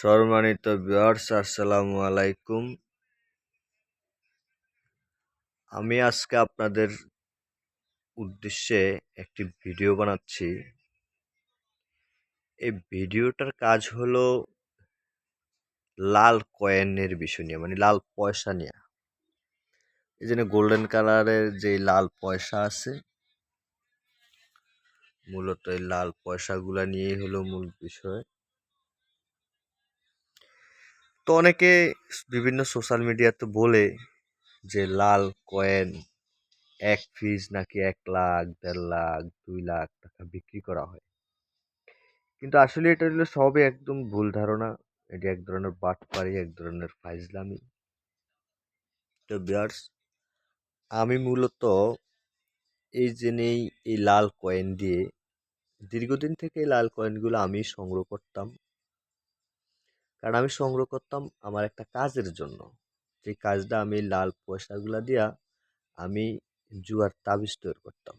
সম্মানিত ভিউয়ার্স আসসালামু আলাইকুম। আমি আজকে আপনাদের উদ্দেশ্যে একটি ভিডিও বানাচ্ছি। এই ভিডিওটার কাজ হলো লাল কয়েনের বিষয় নিয়ে মানে লাল পয়সা নিয়ে। এই জন্য গোল্ডেন কালারের যে লাল পয়সা আছে, মূলত এই লাল পয়সাগুলা নিয়েই হলো মূল বিষয়। তো অনেকে বিভিন্ন সোশ্যাল মিডিয়াতে বলে যে, লাল কয়েন এক ফিজ নাকি এক লাখ, দেড় লাখ, দুই লাখ টাকা বিক্রি করা হয়। কিন্তু আসলে এটা হলো সবই একদম ভুল ধারণা। এটি এক ধরনের বাটপারি, এক ধরনের ফাইজলামি। তো বিয়ার্স আমি মূলত এই জন্যেই এই লাল কয়েন দিয়ে দীর্ঘদিন থেকে এই লাল কয়েনগুলো আমি সংগ্রহ করতাম। কারণ আমি সংগ্রহ করতাম আমার একটা কাজের জন্য। যে কাজটা আমি লাল পয়সাগুলা দিয়া আমি জুয়ার তাবিজ তৈরি করতাম।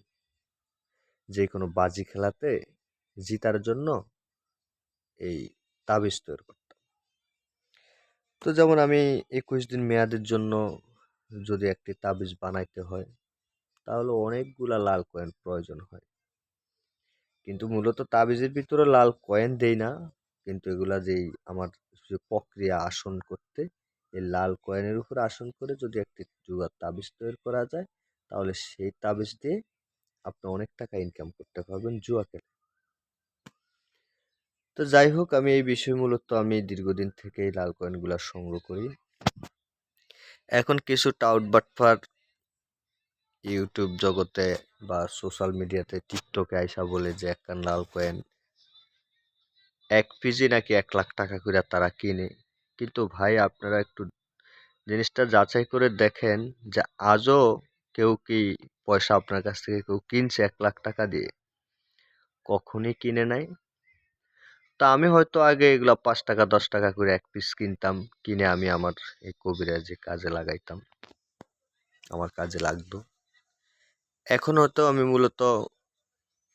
যে কোনো বাজি খেলাতে জিতার জন্য এই তাবিজ তৈরি করতাম। তো যেমন আমি একুশ দিন মেয়াদের জন্য যদি একটি তাবিজ বানাইতে হয়, তাহলে অনেকগুলা লাল কয়েন প্রয়োজন হয়। কিন্তু মূলত তাবিজের ভিতরে লাল কয়েন দেই না, কিন্তু এগুলা যেই আমার যে প্রক্রিয়া আসন করতে, এই লাল কয়েনের উপর আসন করে যদি একটি জুয়ার তাবিজ তৈরি করা যায়, তাহলে সেই তাবিজ দিয়ে আপনি অনেক টাকা ইনকাম করতে পারবেন জুয়া খেলে। তো যাই হোক, আমি এই বিষয় মূলত আমি দীর্ঘদিন থেকে এই লাল কয়েনগুলো সংগ্রহ করি। এখন কিছু টাউট বাটফার ইউটিউব জগতে বা সোশ্যাল মিডিয়াতে টিকটকে আইসা বলে যে একখান লাল কয়েন এক পিজি নাকি এক লাখ টাকা করে তারা কিনে। কিন্তু ভাই, আপনারা একটু জিনিসটা যাচাই করে দেখেন যে আজও কেউ কি পয়সা আপনার কাছ থেকে কেউ কিনছে এক লাখ টাকা দিয়ে? কখনই কিনে নাই। তা আমি হয়তো আগে এগুলো পাঁচ টাকা, দশ টাকা করে এক পিস কিনতাম, কিনে আমি আমার এই কবিরাজি কাজে লাগাইতাম। আমার কাজে লাগতো। এখন হয়তো আমি মূলত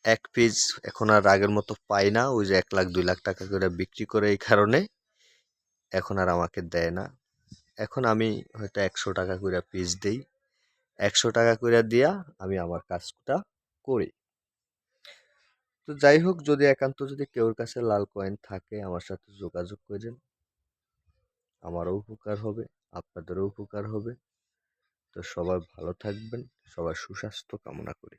এক পিস এখন আর আগের মতো পাই না। ওই যে এক লাখ, দুই লাখ টাকা করে বিক্রি করে এই কারণে এখন আর আমাকে দেয় না। এখন আমি হয়তো একশো টাকা করে পিস দিই। একশো টাকা করে দিয়া আমি আমার কাজটা করি। তো যাই হোক, যদি একান্ত যদি কেউর কাছে লাল কয়েন থাকে, আমার সাথে যোগাযোগ করেন। আমারও উপকার হবে, আপনাদেরও উপকার হবে। তো সবাই ভালো থাকবেন সবার সুস্বাস্থ্য কামনা করি।